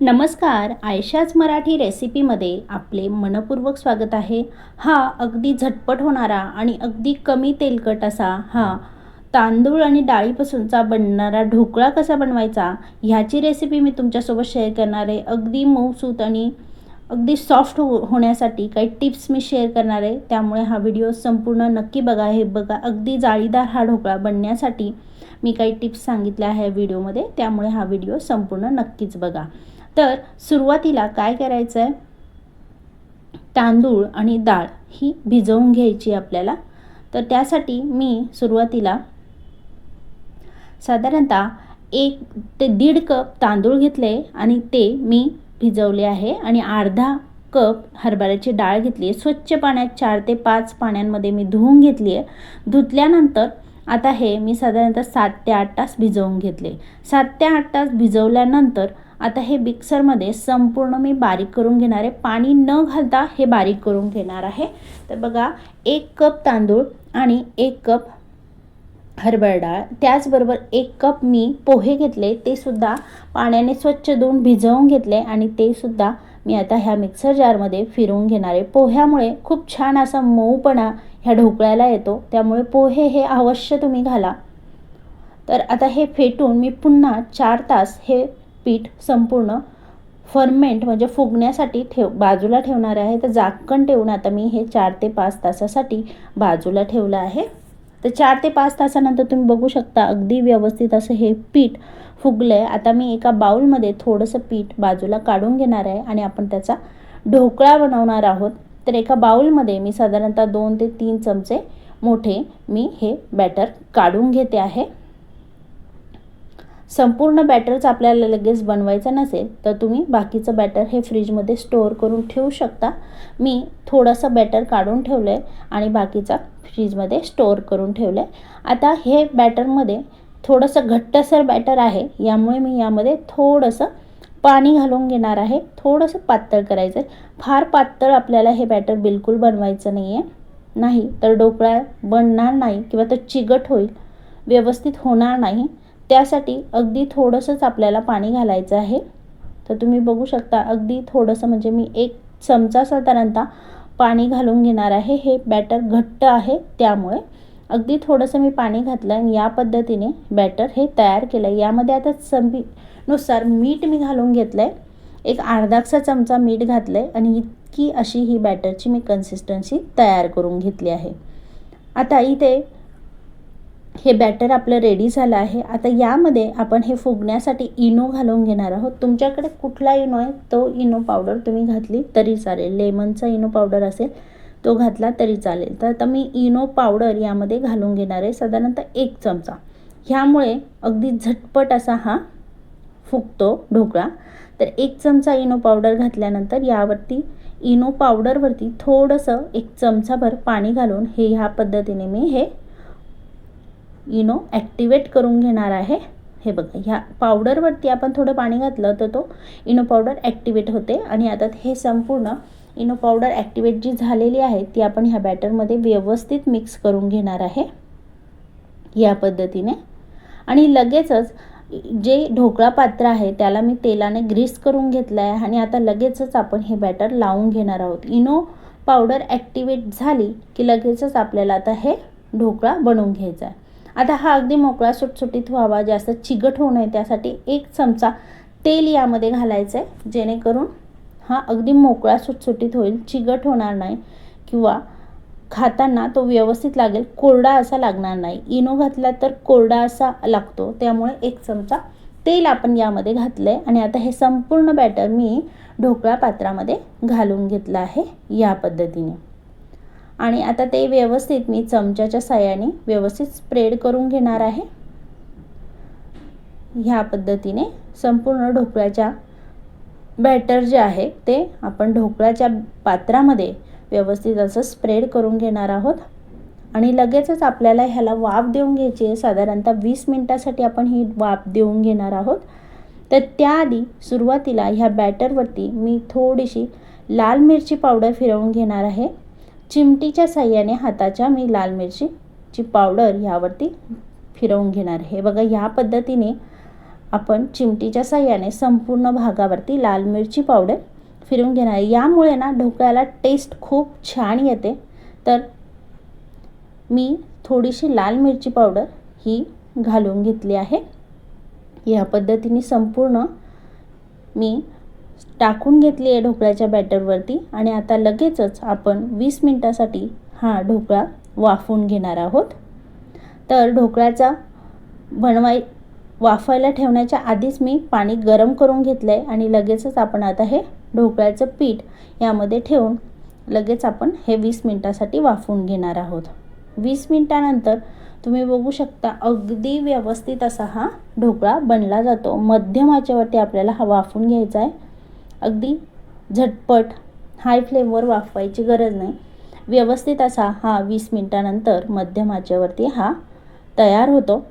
नमस्कार आयशाच मराठी रेसिपीमध्ये आपले मनपूर्वक स्वागत आहे. हा अगदी झटपट होणारा आणि अगदी कमी तेलकट असा हा तांदूळ आणि डाळीपासूनचा बनणारा ढोकळा कसा बनवायचा ह्याची रेसिपी मी तुमच्यासोबत शेअर करणार आहे. अगदी मऊसूत आणि अगदी सॉफ्ट हो होण्यासाठी काही टिप्स मी शेअर करणार आहे. त्यामुळे हा व्हिडिओ संपूर्ण नक्की बघा. हे बघा अगदी जाळीदार हा ढोकळा बनण्यासाठी मी काही टिप्स सांगितल्या आहे व्हिडिओमध्ये. त्यामुळे हा व्हिडिओ संपूर्ण नक्कीच बघा. तर सुरुवातीला काय करायचं आहे तांदूळ आणि डाळ ही भिजवून घ्यायची आपल्याला. तर त्यासाठी मी सुरुवातीला साधारणतः एक ते दीड कप तांदूळ घेतले आणि ते मी भिजवले आहे आणि अर्धा कप हरभऱ्याची डाळ घेतली आहे. स्वच्छ पाण्यात चार ते पाच पाण्यांमध्ये मी धुवून घेतली आहे. धुतल्यानंतर आता हे मी साधारणतः सात ते आठ तास भिजवून घेतले. सात ते आठ तास भिजवल्यानंतर आता हे मिक्सरमध्ये संपूर्ण मी बारीक करून घेणार आहे पाणी न घालता हे बारीक करून घेणार आहे. तर बघा एक कप तांदूळ आणि एक कप हरभरा डाळ त्याचबरोबर एक कप मी पोहे घेतले ते सुद्धा पाण्याने स्वच्छ धुवून भिजवून घेतले आणि ते सुद्धा मी आता ह्या मिक्सर जारमध्ये फिरवून घेणार आहे. पोह्यामुळे खूप छान असा मऊपणा ह्या ढोकळ्याला येतो. त्यामुळे पोहे हे अवश्य तुम्ही घाला. तर आता हे फेटून मी पुन्हा चार तास हे पीठ संपूर्ण फर्मेंट म्हणजे फुगण्यासाठी ठेव बाजूला ठेवणार आहे. तर झाकण ठेवून आता मी हे चार ते पाच तासासाठी बाजूला ठेवलं आहे. तर चार ते पाच तासानंतर तुम्ही बघू शकता अगदी व्यवस्थित असं हे पीठ फुगलं आहे आता मी एका बाऊलमध्ये थोडंसं पीठ बाजूला काढून घेणार आहे आणि आपण त्याचा ढोकळा बनवणार आहोत. तर एका बाऊलमध्ये मी साधारणतः दोन ते तीन चमचे मोठे मी हे बॅटर काढून घेते आहे. संपूर्ण बॅटरच आपल्याला लगेच बनवायचं नसेल तर तुम्ही बाकीचं बॅटर हे फ्रीजमध्ये स्टोअर करून ठेवू शकता. मी थोडंसं बॅटर काढून ठेवलं आहे आणि बाकीचा फ्रीजमध्ये स्टोअर करून ठेवलं आहे आता हे बॅटरमध्ये थोडंसं घट्टसर बॅटर आहे यामुळे मी यामध्ये थोडंसं पाणी घालून घेणार आहे. थोडंसं पातळ करायचं आहे फार पातळ आपल्याला हे बॅटर बिलकुल बनवायचं नाही आहे नाही तर ढोकळा बनणार नाही किंवा तर चिगट होईल व्यवस्थित होणार नाही. त्यासाठी अगदी थोडंसंच आपल्याला पाणी घालायचं आहे. तर तुम्ही बघू शकता अगदी थोडंसं म्हणजे मी एक चमचा साधारणतः पाणी घालून घेणार आहे. हे बॅटर घट्ट आहे त्यामुळे. अगदी थोडंसं मी पाणी घातलं आणि या पद्धतीने बॅटर हे तयार केलं. आहे यामध्ये आता चवीनुसार मीठ मी घालून घेतलं आहे एक अर्धाचा चमचा मीठ घातलं आहे आणि इतकी अशी ही बॅटरची मी कन्सिस्टन्सी तयार करून घेतली आहे. आता इथे हे बॅटर आपलं रेडी झालं आहे. आता यामध्ये आपण हे फुगण्यासाठी इनो घालून घेणार आहोत. तुमच्याकडे कुठला इनो आहे? तो इनो पावडर तुम्ही घातली तरी चालेल. लेमनचा इनो पावडर असेल. तो घातला तरी चालेल. तर आता मी इनो पावडर यामध्ये घालून घेणार आहे. साधारणतः एक चमचा. ह्यामुळे अगदी झटपट असा हा फुगतो ढोकळा. तर एक चमचा इनो पावडर घातल्यानंतर यावरती इनो पावडरवरती थोडंसं एक चमचाभर पाणी घालून हे ह्या पद्धतीने मी हे इनो ॲक्टिवेट करून घेणार आहे. हे बघा ह्या पावडरवरती आपण थोडं पाणी घातलं तर तो इनो पावडर ॲक्टिवेट होते आणि आता हे संपूर्ण इनो पावडर ॲक्टिवेट जी झालेली आहे ती आपण ह्या बॅटरमध्ये व्यवस्थित मिक्स करून घेणार आहे. या पद्धतीने. आणि लगेचच जे ढोकळा पात्र आहे त्याला मी तेलाने ग्रीस करून घेतलं आहे आणि आता लगेचच आपण हे बॅटर लावून घेणार आहोत. इनो पावडर ॲक्टिवेट झाली की लगेचच आपल्याला आता हे ढोकळा बनवून घ्यायचा आहे. आता हा अगदी मोकळा सुटसुटीत व्हावा जास्त चिगट होऊ नये त्यासाठी एक चमचा तेल यामध्ये घालायचं आहे जेणेकरून हा अगदी मोकळा सुटसुटीत होईल चिगट होणार नाही किंवा खाताना तो व्यवस्थित लागेल कोरडा असा लागणार नाही. इनो घातला तर कोरडा असा लागतो. त्यामुळे एक चमचा तेल आपण यामध्ये घातलं आहे आणि आता हे संपूर्ण बॅटर मी ढोकळा पात्रामध्ये घालून घेतलं आहे या पद्धतीने. आणि आता ते व्यवस्थित मी चमच्याच्या साह्याने व्यवस्थित स्प्रेड करून घेणार आहे. ह्या पद्धतीने संपूर्ण ढोकळ्याच्या बॅटर जे आहे ते आपण ढोकळ्याच्या पात्रामध्ये व्यवस्थित असं स्प्रेड करून घेणार आहोत. आणि लगेचच आपल्याला ह्याला वाफ देऊन घ्यायची आहे. साधारणतः वीस मिनटासाठी आपण ही वाफ देऊन घेणार आहोत. तर त्याआधी सुरुवातीला ह्या बॅटरवरती मी थोडीशी लाल मिरची पावडर फिरवून घेणार आहे. चिमटीच्या साह्याने हाताच्या मी लाल मिरचीची पावडर ह्यावरती फिरवून घेणार हे बघा ह्या पद्धतीने आपण चिमटीच्या साह्याने संपूर्ण भागावरती लाल मिरची पावडर फिरून घेणार आहे. यामुळे ना ढोकळ्याला टेस्ट खूप छान येते. तर मी थोडीशी लाल मिरची पावडर ही घालून घेतली आहे. या पद्धतीने संपूर्ण मी टाकून घेतली आहे ढोकळ्याच्या बॅटरवरती आणि आता लगेचच आपण वीस मिनटासाठी हा ढोकळा वाफवून घेणार आहोत. तर ढोकळ्याचा बनवाय वाफायला ठेवण्याच्या आधीच मी पाणी गरम करून घेतलं आहे आणि लगेचच आपण आता हे ढोकळ्याचं पीठ यामध्ये ठेवून लगेच आपण हे वीस मिनटासाठी वाफवून घेणार आहोत. वीस मिनटानंतर तुम्ही बघू शकता अगदी व्यवस्थित असा हा ढोकळा बनला जातो. मध्यम आचेवरती आपल्याला हा वाफून घ्यायचा आहे. अगदी झटपट हाय फ्लेमवर वाफवायची गरज नाही. व्यवस्थित असा हा वीस मिनटानंतर मध्यम आचेवरती हा तयार होतो.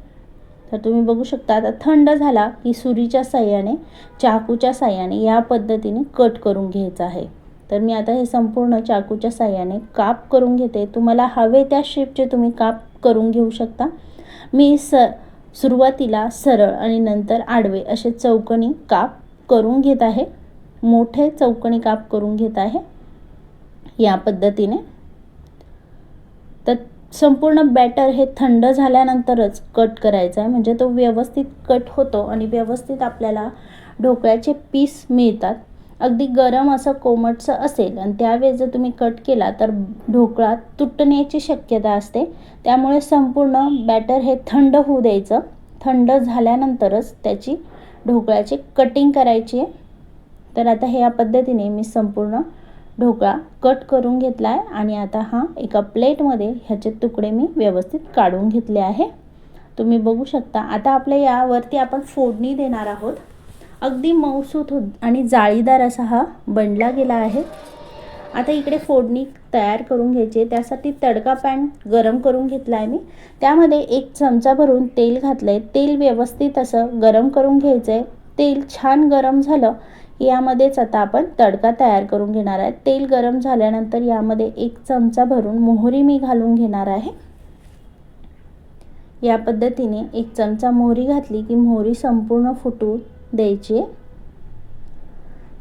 तर तुम्ही बघू शकता आता थंड झाला की सुरीच्या साह्याने चाकूच्या साह्याने या पद्धतीने कट करून घ्यायचं आहे. तर मी आता हे संपूर्ण चाकूच्या साह्याने काप करून घेते. तुम्हाला हवे त्या शेपचे तुम्ही काप करून घेऊ शकता. मी स सुरुवातीला सरळ आणि नंतर आडवे असे चौकणी काप करून घेत आहे. मोठे चौकणी काप करून घेत आहे. या पद्धतीने. तर संपूर्ण बॅटर हे थंड झाल्यानंतरच कट करायचं आहे म्हणजे तो व्यवस्थित कट होतो आणि व्यवस्थित आपल्याला ढोकळ्याचे पीस मिळतात. अगदी गरम असं कोमटचं असेल आणि त्यावेळेस जर तुम्ही कट केला तर ढोकळा तुटण्याची शक्यता असते. त्यामुळे संपूर्ण बॅटर हे थंड होऊ द्यायचं. थंड झाल्यानंतरच त्याची ढोकळ्याची कटिंग करायची आहे. तर आता ह्या पद्धतीने मी संपूर्ण ढोकळा कट करून घेतला आहे आणि आता हा एका प्लेटमध्ये ह्याचे तुकडे मी व्यवस्थित काढून घेतले आहे. तुम्ही बघू शकता आता आपल्या यावरती आपण फोडणी देणार आहोत. अगदी मऊसूत हो आणि जाळीदार असा हा बनला गेला आहे. आता इकडे फोडणी तयार करून घ्यायची त्यासाठी तडका पॅन गरम करून घेतला आहे मी. त्यामध्ये एक चमचा भरून तेल घातलं आहे तेल व्यवस्थित असं गरम करून घ्यायचं आहे तेल छान गरम झालं यामध्येच आता आपण तडका तयार करून घेणार आहे. तेल गरम झाल्यानंतर यामध्ये एक चमचा भरून मोहरी मी घालून घेणार आहे. या पद्धतीने एक चमचा मोहरी घातली की मोहरी संपूर्ण फुटू द्यायची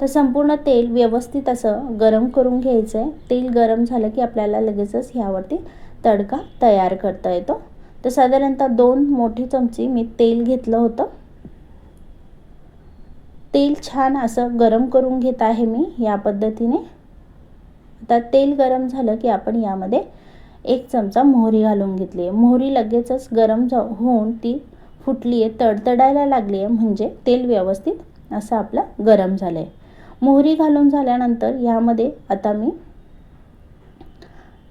तर संपूर्ण तेल व्यवस्थित असं गरम करून घ्यायचं आहे. तेल गरम झालं की आपल्याला लगेचच ह्यावरती तडका तयार करता येतो. तर साधारणतः दोन मोठी चमची मी तेल घेतलं होतं. तेल छान असं गरम करून घेत आहे मी या पद्धतीने. आता तेल गरम झालं की आपण यामध्ये एक चमचा मोहरी घालून घेतली आहे मोहरी लगेचच गरम होऊन ती फुटली आहे तडतडायला लागली आहे म्हणजे तेल व्यवस्थित असं आपलं गरम झालं आहे मोहरी घालून झाल्यानंतर यामध्ये आता मी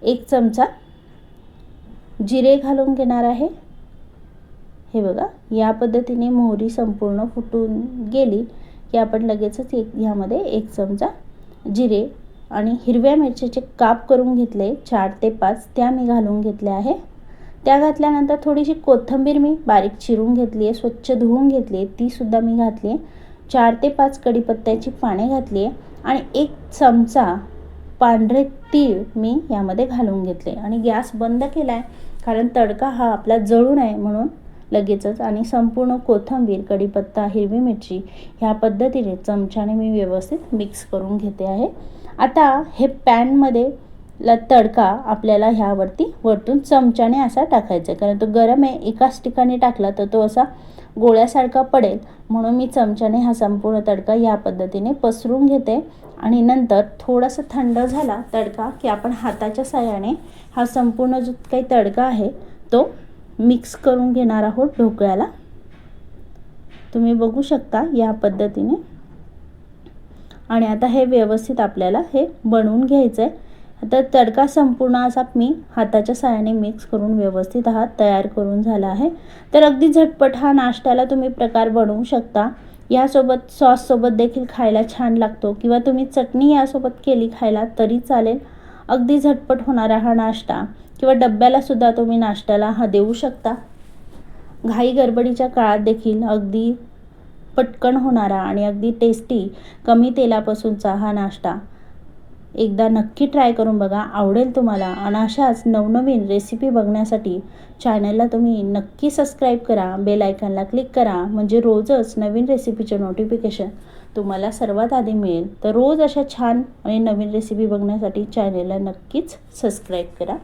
एक चमचा जिरे घालून घेणार आहे. हे बघा या पद्धतीने मोहरी संपूर्ण फुटून गेली. की आपण लगेचच एक ह्यामध्ये एक चमचा जिरे आणि हिरव्या मिरचीचे काप करून घेतले चार ते पाच त्या मी घालून घेतल्या आहे. त्या घातल्यानंतर थोडीशी कोथिंबीर मी बारीक चिरून घेतली आहे स्वच्छ धुवून घेतली आहे तीसुद्धा मी घातली आहे. चार ते पाच कढीपत्त्याची पाने घातली आहे आणि एक चमचा पांढरे तीळ मी यामध्ये घालून घेतले आणि गॅस बंद केला आहे कारण तडका हा आपला जळू नये म्हणून लगेचच आणि संपूर्ण कोथिंबीर कढीपत्ता हिरवी मिरची ह्या पद्धतीने चमच्याने मी व्यवस्थित मिक्स करून घेते आहे. आता हे पॅनमध्ये ला तडका आपल्याला ह्यावरती वरतून चमच्याने असा टाकायचा आहे. कारण तो गरम आहे एकाच ठिकाणी टाकला तर तो असा गोळ्यासारखा पडेल. म्हणून मी चमच्याने हा संपूर्ण तडका या पद्धतीने पसरून घेते. आणि नंतर थोडासा थंड झाला तडका की आपण हाताच्या साह्याने हा संपूर्ण जो काही तडका आहे तो मिक्स करून घेणार आहोत ढोकळ्याला. तुम्ही बघू शकता या पद्धतीने. आणि आता हे व्यवस्थित आपल्याला हे बनवून घ्यायचं आहे आता तडका संपूर्ण असा मी हाताच्या सहाय्याने मिक्स करून व्यवस्थित हा तयार करून झाला आहे. तर अगदी झटपट हा नाश्त्याला तुम्ही प्रकार बनवू शकता. यासोबत सॉससोबत देखील खायला छान लागतो. किंवा तुम्ही चटणी यासोबत केली खायला तरी चालेल. अगदी झटपट होणारा हा नाश्ता किंवा डब्यालासुद्धा तुम्ही नाश्त्याला हा देऊ शकता. घाई गडबडीच्या काळात देखील अगदी पटकन होणारा आणि अगदी टेस्टी कमी तेलापासूनचा हा नाश्ता. एकदा नक्की ट्राय करून बघा आवडेल तुम्हाला. आणि अशाच नवनवीन रेसिपी बघण्यासाठी चॅनलला तुम्ही नक्की सबस्क्राईब करा बेल आयकॉनला क्लिक करा. म्हणजे रोजच नवीन रेसिपीचे नोटिफिकेशन तुम्हाला सर्वात आधी मिळेल. तर रोज अशा छान आणि नवीन रेसिपी बघण्यासाठी चॅनेलला नक्कीच सबस्क्राईब करा.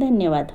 धन्यवाद.